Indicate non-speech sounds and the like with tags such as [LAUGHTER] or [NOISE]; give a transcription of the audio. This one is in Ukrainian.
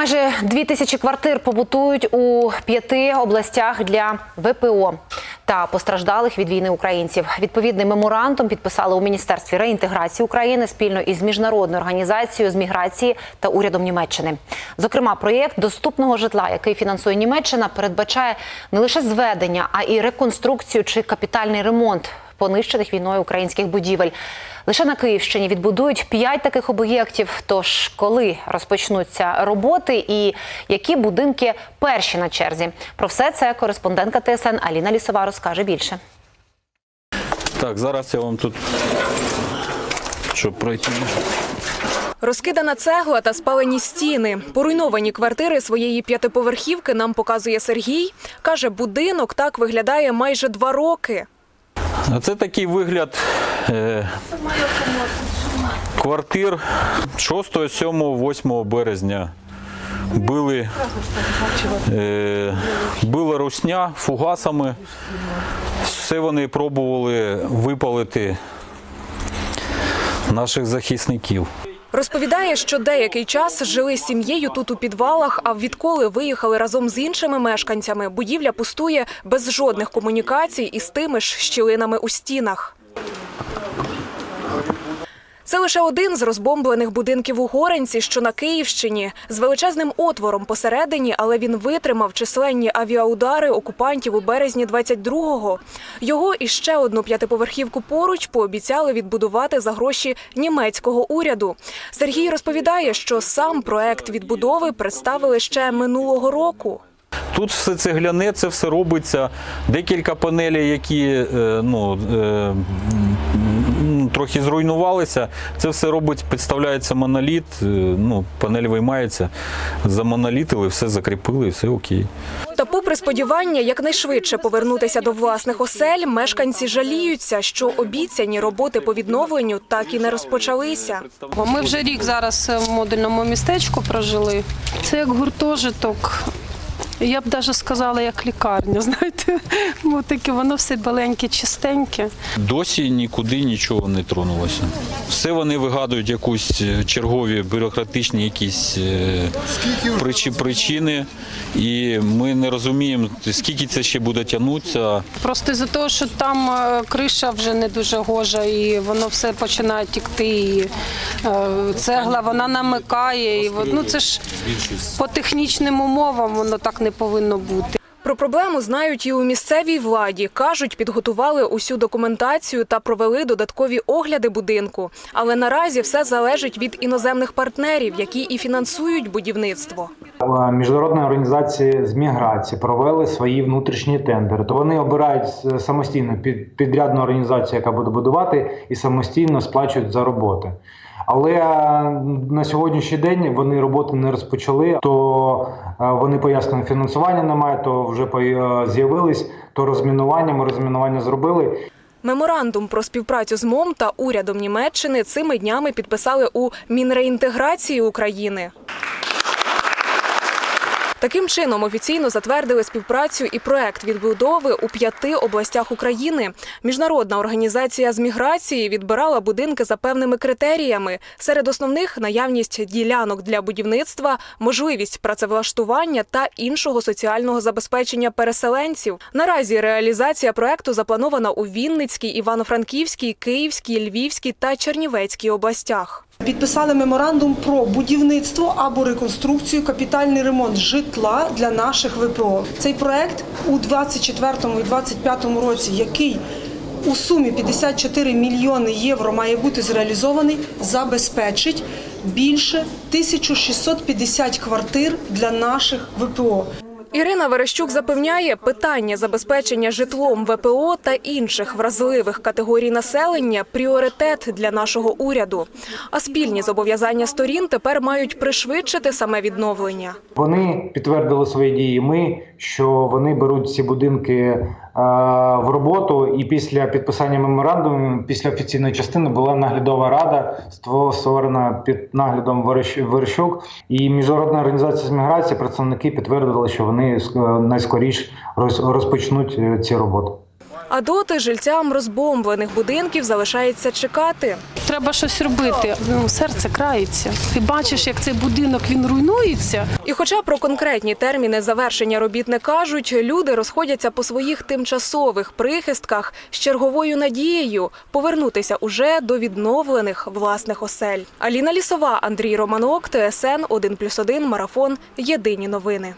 Майже дві тисячі квартир побутують у п'яти областях для ВПО та постраждалих від війни українців. Відповідний меморандум підписали у міністерстві реінтеграції України спільно із міжнародною організацією з міграції та урядом Німеччини. Зокрема, проєкт доступного житла, який фінансує Німеччина, передбачає не лише зведення, а і реконструкцію чи капітальний ремонт понищених війною українських будівель. Лише на Київщині відбудують п'ять таких об'єктів. Тож коли розпочнуться роботи і які будинки перші на черзі? Про все це кореспондентка ТСН Аліна Лісова розкаже більше. Так, зараз я вам тут, щоб пройти. Розкидана цегла та спалені стіни. Поруйновані квартири своєї п'ятиповерхівки нам показує Сергій. Каже, будинок так виглядає майже два роки. Це такий вигляд е, квартир 6, 7, 8 березня. Били, е, била русня фугасами. Все вони пробували випалити наших захисників. Розповідає, що деякий час жили з сім'єю тут у підвалах, а відколи виїхали разом з іншими мешканцями, будівля пустує без жодних комунікацій із тими ж щілинами у стінах. Це лише один з розбомблених будинків у Горенці, що на Київщині, з величезним отвором посередині, але він витримав численні авіаудари окупантів у березні 22-го. Його і ще одну п'ятиповерхівку поруч пообіцяли відбудувати за гроші німецького уряду. Сергій розповідає, що сам проект відбудови представили ще минулого року. Тут все цегляне, це все робиться. Декілька панелей, які е, ну, е, трохи зруйнувалися. Це все робить, підставляється моноліт, е, ну, панель виймається, замонолітили, все закріпили, все окей. Та, попри сподівання якнайшвидше повернутися до власних осель, мешканці жаліються, що обіцяні роботи по відновленню так і не розпочалися. Ми вже рік зараз в модульному містечку прожили. Це як гуртожиток. Я б навіть сказала, як лікарня. [LAUGHS] Знаєте, Бо таке воно все біленьке, чистеньке. Досі нікуди нічого не тронулося. Все вони вигадують якусь е, чергові бюрократичні якісь е, причі- причини, і ми не розуміємо, скільки це ще буде тягнутися. Просто з-за того, що там е, криша вже не дуже гожа, і воно все починає тікти. І цегла вона намикає. І, ну, це ж по технічним умовам воно так не повинно бути. Про проблему знають і у місцевій владі. Кажуть, підготували усю документацію та провели додаткові огляди будинку. Але наразі все залежить від іноземних партнерів, які і фінансують будівництво. Міжнародні організації з міграції провели свої внутрішні тендери. То вони обирають самостійно під, підрядну організацію, яка буде будувати, і самостійно сплачують за роботи. Але е, на сьогоднішній день вони роботи не розпочали. То е, вони пояснили, фінансування немає, то вже е, з'явились, то розмінування. Ми розмінування зробили. Меморандум про співпрацю з МОМ та урядом Німеччини цими днями підписали у Мінреінтеграції України. Таким чином офіційно затвердили співпрацю і проект відбудови у п'яти областях України. Міжнародна організація з міграції відбирала будинки за певними критеріями. Серед основних наявність ділянок для будівництва, можливість працевлаштування та іншого соціального забезпечення переселенців. Наразі реалізація проекту запланована у Вінницькій, Івано-Франківській, Київській, Львівській та Чернівецькій областях. Підписали меморандум про будівництво або реконструкцію, капітальний ремонт житла для наших ВПО. Цей проект у 2024 і 2025 році, який у сумі 54 мільйони євро має бути зреалізований, забезпечить більше 1650 квартир для наших ВПО. Ірина Верещук запевняє, питання забезпечення житлом ВПО та інших вразливих категорій населення пріоритет для нашого уряду. А спільні зобов'язання сторін тепер мають пришвидшити саме відновлення. Вони підтвердили свої дії. Ми що вони беруть ці будинки в роботу, і після підписання меморандуму, після офіційної частини, була наглядова рада ство- створена під наглядом Верещ- Верещук. І міжнародна організація з міграції представники підтвердили, що вони ск- найскоріш роз- розпочнуть е, ці роботи. А доти жильцям розбомблених будинків залишається чекати. Треба щось робити. Ну, серце крається. Ти бачиш, як цей будинок він руйнується. І хоча про конкретні терміни завершення робіт не кажуть, люди розходяться по своїх тимчасових прихистках з черговою надією повернутися уже до відновлених власних осель. Аліна Лісова, Андрій Романок, ТСН 1+,1, Марафон. Єдині новини.